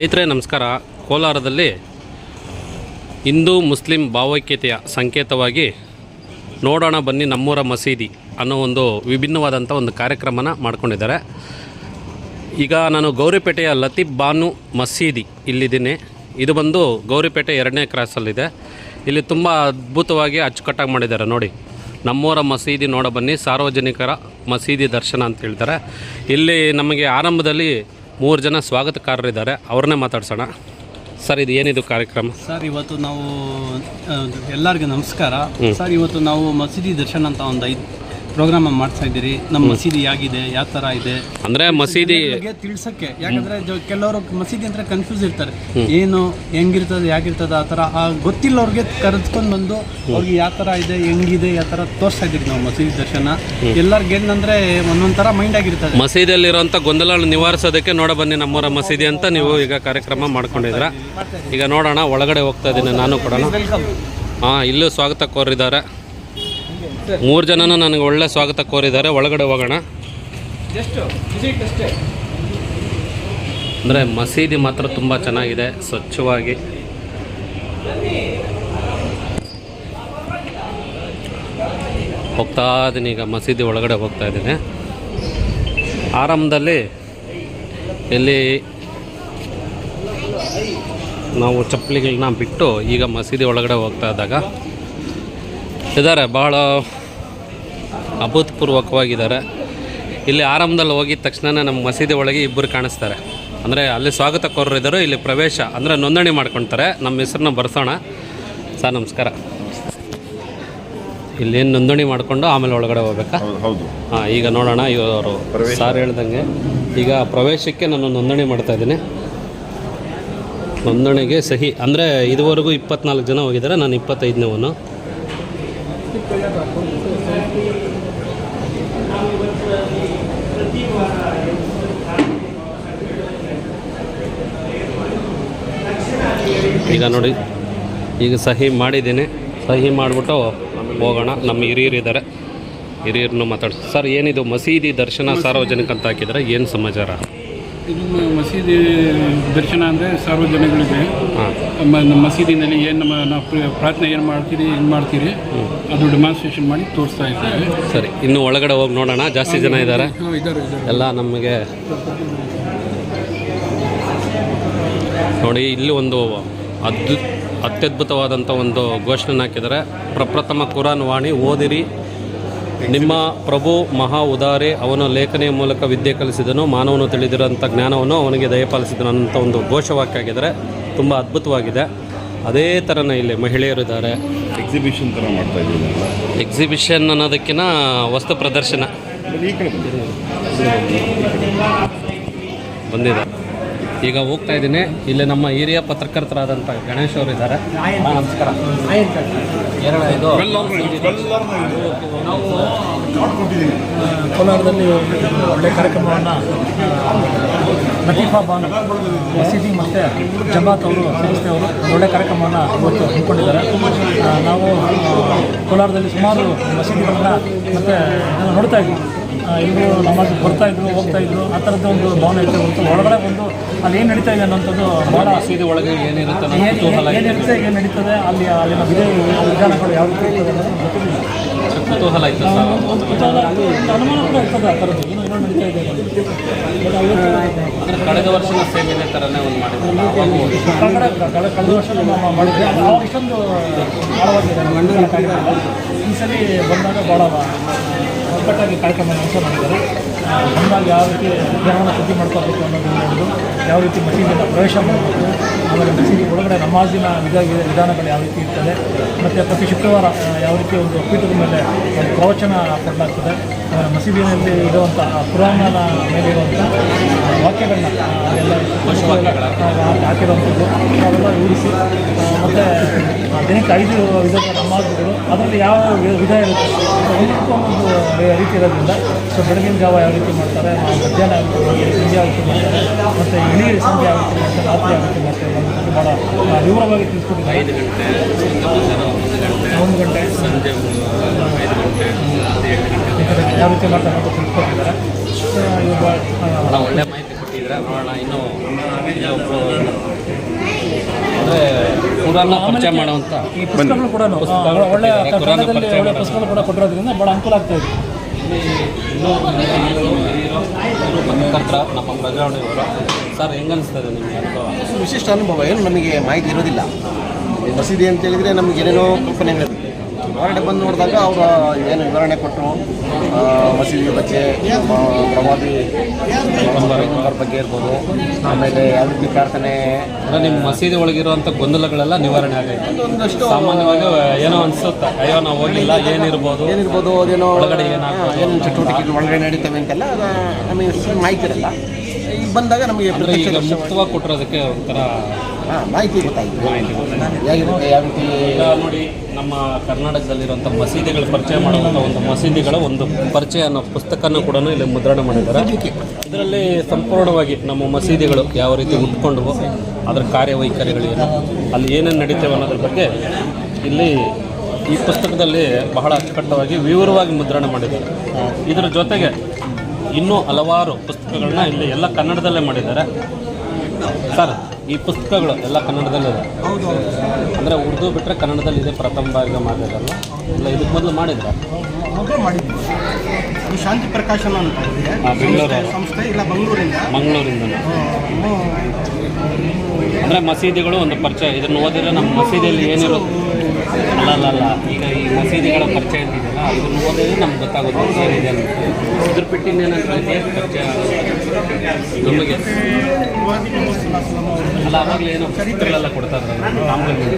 ಸ್ನೇಹಿತರೆ, ನಮಸ್ಕಾರ. ಕೋಲಾರದಲ್ಲಿ ಹಿಂದೂ ಮುಸ್ಲಿಂ ಭಾವೈಕ್ಯತೆಯ ಸಂಕೇತವಾಗಿ ನೋಡೋಣ ಬನ್ನಿ ನಮ್ಮೂರ ಮಸೀದಿ ಅನ್ನೋ ಒಂದು ವಿಭಿನ್ನವಾದಂಥ ಒಂದು ಕಾರ್ಯಕ್ರಮನ ಮಾಡ್ಕೊಂಡಿದ್ದಾರೆ. ಈಗ ನಾನು ಗೌರಿಪೇಟೆಯ ಲತೀಫ್ ಬಾನು ಮಸೀದಿ ಇಲ್ಲಿದ್ದೀನಿ. ಇದು ಬಂದು ಗೌರಿಪೇಟೆ ಎರಡನೇ ಕ್ರಾಸಲ್ಲಿದೆ. ಇಲ್ಲಿ ತುಂಬ ಅದ್ಭುತವಾಗಿ ಅಚ್ಚುಕಟ್ಟಾಗಿ ಮಾಡಿದ್ದಾರೆ. ನೋಡಿ, ನಮ್ಮೂರ ಮಸೀದಿ ನೋಡ ಬನ್ನಿ ಸಾರ್ವಜನಿಕರ ಮಸೀದಿ ದರ್ಶನ ಅಂತ ಹೇಳ್ತಾರೆ. ಇಲ್ಲಿ ನಮಗೆ ಆರಂಭದಲ್ಲಿ ಮೂರು ಜನ ಸ್ವಾಗತಕಾರರಿದ್ದಾರೆ. ಅವ್ರನ್ನೇ ಮಾತಾಡ್ಸೋಣ. ಸರ್ ಇದು ಏನಿದು ಕಾರ್ಯಕ್ರಮ? ಸರ್ ಇವತ್ತು ನಾವು ಎಲ್ಲರಿಗೂ ನಮಸ್ಕಾರ. ಸರ್ ಇವತ್ತು ನಾವು ಮಸೀದಿ ದರ್ಶನ್ ಅಂತ ಒಂದು ಐದು ಪ್ರೋಗ್ರಾಮ್ ಮಾಡ್ತಾ ಇದ್ದೀರಿ. ನಮ್ಮ ಮಸೀದಿ ಯಾಗಿದೆ ಯಾವ ತರ ಇದೆ? ಅಂದ್ರೆ ಮಸೀದಿ ಬಗ್ಗೆ ತಿಳ್ಸಕ್ಕೆ. ಯಾಕಂದ್ರೆ ಕೆಲವರು ಮಸೀದಿ ಅಂದ್ರೆ ಕನ್ಫ್ಯೂಸ್ ಇರ್ತಾರೆ. ಏನು ಹೆಂಗಿರ್ತದೆ ಯಾಗಿರ್ತದ ಆ ಥರ ಆ ಗೊತ್ತಿಲ್ಲವ್ರಿಗೆ ಕರೆದ್ಕೊಂಡು ಬಂದು ಅವ್ರಿಗೆ ಯಾವ ಥರ ಇದೆ ಹೆಂಗಿದೆ ಯಾವ ತರ ತೋರಿಸ್ತಾ ಇದ್ದೀವಿ ನಾವು ಮಸೀದಿ ದರ್ಶನ. ಎಲ್ಲರಿಗೆ ಏನಂದ್ರೆ ಒಂದೊಂದರ ಥರ ಮೈಂಡ್ ಆಗಿರ್ತದೆ. ಮಸೀದಿಯಲ್ಲಿರುವಂಥ ಗೊಂದಲ ನಿವಾರಿಸೋದಕ್ಕೆ ನೋಡ ಬನ್ನಿ ನಮ್ಮೂರ ಮಸೀದಿ ಅಂತ ನೀವು ಈಗ ಕಾರ್ಯಕ್ರಮ ಮಾಡ್ಕೊಂಡಿದ್ರ ಈಗ ನೋಡೋಣ ಒಳಗಡೆ ಹೋಗ್ತಾ ಇದ್ದೀನಿ ನಾನು ಕೂಡ. ಹಾಂ ಇಲ್ಲೂ ಸ್ವಾಗತ ಕೋರಿದ್ದಾರೆ. ಮೂರು ಜನನ ನನಗೆ ಒಳ್ಳೆ ಸ್ವಾಗತ ಕೋರಿದ್ದಾರೆ. ಒಳಗಡೆ ಹೋಗೋಣ. ಅಂದರೆ ಮಸೀದಿ ಮಾತ್ರ ತುಂಬ ಚೆನ್ನಾಗಿದೆ ಸ್ವಚ್ಛವಾಗಿ. ಹೋಗ್ತಾ ಇದ್ದೀನಿ ಈಗ ಮಸೀದಿ ಒಳಗಡೆ ಹೋಗ್ತಾ ಇದ್ದೀನಿ. ಆರಂಭದಲ್ಲಿ ಇಲ್ಲಿ ನಾವು ಚಪ್ಪಲಿಗಳನ್ನ ಬಿಟ್ಟು ಈಗ ಮಸೀದಿ ಒಳಗಡೆ ಹೋಗ್ತಾ ಇದ್ದಾಗ ಇದ್ದಾರೆ ಭಾಳ ಅಭೂತಪೂರ್ವಕವಾಗಿದ್ದಾರೆ. ಇಲ್ಲಿ ಆರಂಭದಲ್ಲಿ ಹೋಗಿದ ತಕ್ಷಣ ನಮ್ಮ ಮಸೀದಿ ಒಳಗೆ ಇಬ್ಬರು ಕಾಣಿಸ್ತಾರೆ. ಅಂದರೆ ಅಲ್ಲಿ ಸ್ವಾಗತ ಕೋರರಿದ್ದರು ಇಲ್ಲಿ ಪ್ರವೇಶ ಅಂದರೆ ನೋಂದಣಿ ಮಾಡ್ಕೊತಾರೆ. ನಮ್ಮ ಹೆಸ್ರನ್ನ ಬರ್ಸೋಣ. ಸರ್ ನಮಸ್ಕಾರ. ಇಲ್ಲೇನು ನೋಂದಣಿ ಮಾಡಿಕೊಂಡು ಆಮೇಲೆ ಒಳಗಡೆ ಹೋಗ್ಬೇಕಾ? ಹೌದು ಹಾಂ ಈಗ ನೋಡೋಣ ಇವರು ಸಾರ್ ಹೇಳ್ದಂಗೆ. ಈಗ ಪ್ರವೇಶಕ್ಕೆ ನಾನು ನೋಂದಣಿ ಮಾಡ್ತಾ ಇದ್ದೀನಿ. ನೋಂದಣಿಗೆ ಸಹಿ ಅಂದರೆ ಇದುವರೆಗೂ ಇಪ್ಪತ್ನಾಲ್ಕು ಜನ ಹೋಗಿದ್ದಾರೆ ನಾನು ಇಪ್ಪತ್ತೈದನೇವನು ಈಗ ನೋಡಿ, ಈಗ ಸಹಿ ಮಾಡಿದ್ದೀನಿ. ಸಹಿ ಮಾಡಿಬಿಟ್ಟು ಹೋಗೋಣ. ನಮ್ಮ ಹಿರಿಯರಿದ್ದಾರೆ ಹಿರಿಯರನ್ನು ಮಾತಾಡಿ ಸರ್, ಏನಿದು ಮಸೀದಿ ದರ್ಶನ ಸಾರ್ವಜನಿಕ ಅಂತ ಹಾಕಿದರೆ ಏನು ಸಮಾಚಾರ? ಇದು ಮ- ಮಸೀದಿ ದರ್ಶನ ಅಂದರೆ ಸಾರ್ವಜನಿಕರಿಗೆ. ನಮ್ಮ ನಮ್ಮ ಮಸೀದಿನಲ್ಲಿ ಏನು ನಮ್ಮ ನಾವು ಪ್ರ- ಪ್ರಾರ್ಥನೆ ಏನು ಮಾಡ್ತೀರಿ ಏನು ಮಾಡ್ತೀರಿ ಅದು ಡಿಮಾನ್ಸ್ಟ್ರೇಷನ್ ಮಾಡಿ ತೋರಿಸ್ತಾ ಇದ್ದೇವೆ ಸರಿ ಇನ್ನು ಒಳಗಡೆ ಹೋಗಿ ನೋಡೋಣ ಜಾಸ್ತಿ ಜನ ಇದ್ದಾರೆ. ಹಾಂ ಇದ್ದಾರೆ ಇದ್ದಾರೆ. ಎಲ್ಲ ನಮಗೆ ನೋಡಿ ಇಲ್ಲಿ ಒಂದು ಅದ್ಭು ಅತ್ಯದ್ಭುತವಾದಂಥ ಒಂದು ಘೋಷಣೆ ಹಾಕಿದ್ದಾರೆ. ಪ್ರಪ್ರಥಮ ಕುರಾನ್ ವಾಣಿ ಓದಿರಿ ನಿಮ್ಮ ಪ್ರಭು ಮಹಾ ಉದಾರೆ ಅವನ ಲೇಖನೆಯ ಮೂಲಕ ವಿದ್ಯೆ ಕಲಿಸಿದನು ಮಾನವನು ತಿಳಿದಿರೋಂಥ ಜ್ಞಾನವನ್ನು ಅವನಿಗೆ ದಯಪಾಲಿಸಿದನು ಅಂತ ಒಂದು ಘೋಷವಾಕ್ಯ ಆಗಿದ್ದಾರೆ ತುಂಬ ಅದ್ಭುತವಾಗಿದೆ. ಅದೇ ಥರನೇ ಇಲ್ಲಿ ಮಹಿಳೆಯರು ಇದ್ದಾರೆ. ಎಕ್ಸಿಬಿಷನ್ ಥರ ಮಾಡ್ತಾ ಇದ್ದೀವಿ ಎಕ್ಸಿಬಿಷನ್ ಅನ್ನೋದಕ್ಕಿಂತ ವಸ್ತು ಪ್ರದರ್ಶನ. ಬಂದಿದೆ. ಈಗ ಹೋಗ್ತಾ ಇದ್ದೀನಿ. ಇಲ್ಲಿ ನಮ್ಮ ಹಿರಿಯ ಪತ್ರಕರ್ತರಾದಂಥ ಗಣೇಶ್ ಅವರು ಇದ್ದಾರೆ. ನಮಸ್ಕಾರ. ಕೋಲಾರದಲ್ಲಿ ಒಳ್ಳೆ ಕಾರ್ಯಕ್ರಮವನ್ನು ಲತೀಫಾ ಬಾನು ಮಸೀದಿ ಮತ್ತು ಜಮಾತ್ ಅವರು ಸಂಸ್ಥೆಯವರು ಒಳ್ಳೆಯ ಕಾರ್ಯಕ್ರಮವನ್ನು ಇವತ್ತು ಹಮ್ಮಿಕೊಂಡಿದ್ದಾರೆ. ನಾವು ಕೋಲಾರದಲ್ಲಿ ಸುಮಾರು ಮಸೀದಿಗಳನ್ನು ಮತ್ತು ನೋಡ್ತಾ ಇದ್ವಿ ಎಲ್ಲರೂ ನಮಾಜ್ ಬರ್ತಾ ಇದ್ರು ಹೋಗ್ತಾ ಇದ್ರು ಆ ಥರದ್ದು ಒಂದು ಭಾವನೆ ಇರ್ತದೆ ಹೊರತು. ಒಳಗಡೆ ಬಂದು ಅಲ್ಲಿ ಏನು ನಡೀತಾ ಇದೆ ಅನ್ನೋಂಥದ್ದು ಭಾಳ ಸೀದೆ ಒಳಗೆ ಏನಿರುತ್ತೆ. ಏನಿರುತ್ತೆ ಏನು ನಡೀತದೆ ಅಲ್ಲಿ ಅಲ್ಲಿನ ವಿಧಿ ವಿಧಾನಗಳು ಯಾವ ರೀತಿ ಕುತೂಹಲ ಇತ್ತು ಅನುಮಾನ ಕೂಡ ಇರ್ತದೆ ಆ ಥರದ್ದು. ಏನು ಏನೋ ನಡೀತಾ ಇದೆ ಅಂದರೆ ಕಳೆದ ವರ್ಷದ ಸೇಮ್ ಇದೇ ಥರನೇ ಒಂದು ಮಾಡಿದ್ರು. ಕಳೆದ ಕಳೆದ ವರ್ಷ ಮಾಡಿದ್ವಿ. ಅವಾಗ ಇಷ್ಟೊಂದು ಈ ಸಲ ಬಂದಾಗ ಭಾಳ ಒಗ್ಗಟ್ಟಾಗಿ ಕಾರ್ಯಕ್ರಮ ನಡೆಸೋ ಬಂದಾಗ ಯಾವ ರೀತಿ ವಿಗ್ರಹವನ್ನು ಶುದ್ಧಿ ಮಾಡ್ಕೋಬೇಕು ಅನ್ನೋದನ್ನು ಹೇಳಿದ್ರು ಯಾವ ರೀತಿ ಮಸೀದಿಯನ್ನು ಪ್ರವೇಶ ಮಾಡಬೇಕು, ಆಮೇಲೆ ಮಸೀದಿ ಒಳಗಡೆ ನಮಾಜಿನ ವಿಧ ವಿಧಾನಗಳು ಯಾವ ರೀತಿ ಇರ್ತದೆ, ಮತ್ತು ಪ್ರತಿ ಶುಕ್ರವಾರ ಯಾವ ರೀತಿ ಒಂದು ಪೀಠದ ಮೇಲೆ ಒಂದು ಪ್ರವಚನ ಕೊಡಲಾಗ್ತದೆ ಆಮೇಲೆ ಮಸೀದಿನಲ್ಲಿ ಇರುವಂಥ ಪುರಾಣನ ಮೇಲೆ ಇರುವಂಥ ವಾಕ್ಯಗಳನ್ನ ಎಲ್ಲ ಹಾಕಿರುವಂಥದ್ದು. ಅವೆಲ್ಲ ವಿವರಿಸಿ ಮತ್ತು ದಿನಕ್ಕೆ ಐದು ವಿಧದ ನಮಾಜ್ಗಳು, ಅದರಲ್ಲಿ ಯಾವ ವಿಧ ಇರುತ್ತೆ ಒಂದು ರೀತಿ ಇರೋದ್ರಿಂದ, ಸೊ ಬೆಳಗಿನ ಜಾವ ಯಾವ ರೀತಿ ಮಾಡ್ತಾರೆ ಮಧ್ಯಾಹ್ನ ಮಾಡ್ತಾರೆ, ಸಂಜೆ ಆಗುತ್ತೆ ಮಾಡ್ತಾರೆ ಮತ್ತು ಇಡೀ ಸಂಜೆ ಆಗುತ್ತೆ ಮತ್ತು ಮಾಡ್ತಾರೆ ರಾತ್ರಿ ಆಗುತ್ತೆ ಮತ್ತು ಮಾಡ್ತಾರೆ ಅನ್ನೋದಕ್ಕೆ ಭಾಳ ವಿವರವಾಗಿ ತಿಳಿಸ್ಕೊಟ್ಟಿದ್ದಾರೆ. ಐದು ಗಂಟೆ ಒಂದು ಗಂಟೆ ಸಂಜೆ ಐದು ಗಂಟೆ ಯಾವ ರೀತಿ ಮಾಡ್ತಾರೆ ಅಂತ ತಿಳಿಸ್ಕೊಟ್ಟಿದ್ದಾರೆ. ಭಾಳ ಒಳ್ಳೆ ಮಾಹಿತಿ ಕೊಟ್ಟಿದ್ರೆ ನೋಡೋಣ ಇನ್ನೂ ಪರಿಚಯ ಮಾಡುವಂಥ ಈ ಪುಸ್ತಕಗಳು ಕೂಡ ಒಳ್ಳೆ ಪುಸ್ತಕಗಳು ಕೂಡ ಕೊಟ್ಟಿರೋದ್ರಿಂದ ಭಾಳ ಅನುಕೂಲ ಆಗ್ತಾ ಇದೆ ಪತ್ರಕರ್ತರ ನಮ್ಮ ಪ್ರಜಾವಣೆಯವರು ಸರ್ ಹೆಂಗನ್ಸ್ತದೆ ನಿಮಗೆ ಅನುಭವ? ವಿಶಿಷ್ಟ ಅನುಭವ ಏನು ನಮಗೆ ಮಾಹಿತಿ ಇರೋದಿಲ್ಲ. ಮಸೀದಿ ಅಂತ ಹೇಳಿದ್ರೆ ನಮ್ಗೆ ಏನೇನೋ ಕಲ್ಪನೆಗಳಿರುತ್ತೆ ಹೊರಗಡೆ ಬಂದು ನೋಡಿದಾಗ ಅವರು ಏನು ವಿವರಣೆ ಕೊಟ್ಟರು. ಮಸೀದಿ ಬಗ್ಗೆ ಪ್ರವಾದಿ ಬಗ್ಗೆ ಇರ್ಬೋದು. ಆಮೇಲೆ ಯಾವ ರೀತಿ ಪ್ರಾರ್ಥನೆ ಅಂದರೆ ನಿಮ್ಮ ಮಸೀದಿ ಒಳಗಿರುವಂಥ ಗೊಂದಲಗಳೆಲ್ಲ ನಿವಾರಣೆ ಆಗೈತೆ ಒಂದಷ್ಟು ಸಾಮಾನ್ಯವಾಗಿ ಏನೋ ಅನ್ಸುತ್ತೆ ಅಯ್ಯೋ ನಾವು ಹೋಗಿಲ್ಲ ಏನಿರ್ಬೋದು ಏನಿರ್ಬೋದು. ಅದೇನೋ ಒಳಗಡೆ ಏನೋ ಏನು ಚಟುವಟಿಕೆಗಳು ಒಳಗಡೆ ನಡೀತವೆ ಅಂತೆಲ್ಲ ಅದು ನಮಗೆ ಮಾಹಿತಿ ಇರಲ್ಲ. ಬಂದಾಗ ನಮಗೆ ಮುಕ್ತವಾಗಿ ಕೊಟ್ಟಿರೋದಕ್ಕೆ ಒಂಥರ ಮಾಹಿತಿ ಈಗ ನೋಡಿ ನಮ್ಮ ಕರ್ನಾಟಕದಲ್ಲಿರುವಂಥ ಮಸೀದಿಗಳ ಪರಿಚಯ ಮಾಡುವಂಥ ಒಂದು ಮಸೀದಿಗಳ ಒಂದು ಪರಿಚಯ ಅನ್ನೋ ಪುಸ್ತಕನೂ ಕೂಡ ಇಲ್ಲಿ ಮುದ್ರಣ ಮಾಡಿದ್ದಾರೆ. ಇದರಲ್ಲಿ ಸಂಪೂರ್ಣವಾಗಿ ನಮ್ಮ ಮಸೀದಿಗಳು ಯಾವ ರೀತಿ ಉಟ್ಕೊಂಡವು ಅದರ ಕಾರ್ಯವೈಖರಿಗಳೇನು ಅಲ್ಲಿ ಏನೇನು ನಡೀತೇವೆ ಅನ್ನೋದ್ರ ಬಗ್ಗೆ ಇಲ್ಲಿ ಈ ಪುಸ್ತಕದಲ್ಲಿ ಬಹಳ ಅಚ್ಚುಕಟ್ಟವಾಗಿ ವಿವರವಾಗಿ ಮುದ್ರಣ ಮಾಡಿದ್ದಾರೆ. ಇದರ ಜೊತೆಗೆ ಇನ್ನೂ ಹಲವಾರು ಪುಸ್ತಕಗಳನ್ನ ಇಲ್ಲಿ ಎಲ್ಲ ಕನ್ನಡದಲ್ಲೇ ಮಾಡಿದ್ದಾರೆ. ಸರ್ ಈ ಪುಸ್ತಕಗಳು ಎಲ್ಲ ಕನ್ನಡದಲ್ಲಿದೆ ಅಂದರೆ ಉರ್ದು ಬಿಟ್ಟರೆ ಕನ್ನಡದಲ್ಲಿ ಇದೆ ಪ್ರಥಮ ಬಾರಿಗೆ ಮಾಡಿದಾರಲ್ಲ ಇಲ್ಲ ಇದಕ್ಕೆ ಮೊದಲು ಮಾಡಿದ್ರೆ? ಮೊದಲು ಮಾಡಿದ್ವಿ. ಅದು ಶಾಂತಿ ಪ್ರಕಾಶನ ಅಂತ ಇದೆ. ಬೆಂಗಳೂರು. ಸಂಸ್ಥೆ ಇಲ್ಲ ಬೆಂಗಳೂರಿಂದ ಮಂಗಳೂರಿಂದ ಅಂದರೆ ಮಸೀದಿಗಳು ಒಂದು ಪರಿಚಯ ಇದನ್ನು ಓದಿದ್ರೆ ನಮ್ಮ ಮಸೀದಿಯಲ್ಲಿ ಏನಿರುತ್ತೆ? ಅಲ್ಲ ಅಲ್ಲ ಈಗ ಈ ಮಸೀದಿಗಳ ಪರಿಚಯ ಇದೆಯಲ್ಲ ಇದನ್ನು ಓದಿದ್ರೆ ನಮ್ಗೆ ಗೊತ್ತಾಗುತ್ತೆ ಏನಿದೆ ಅಂತ ಇದ್ರ ಬಿಟ್ಟು ಇನ್ನೇನಾದ್ರು ಇದೆ ಪರಿಚಯ ನಮಗೆ. ಅಲ್ಲ ಆವಾಗಲೇ ಏನೋ ಚರಿತ್ರೆಗಳೆಲ್ಲ ಕೊಡ್ತಾರೆ ಕಾಂಪ್ಲಿಮೆಂಟ್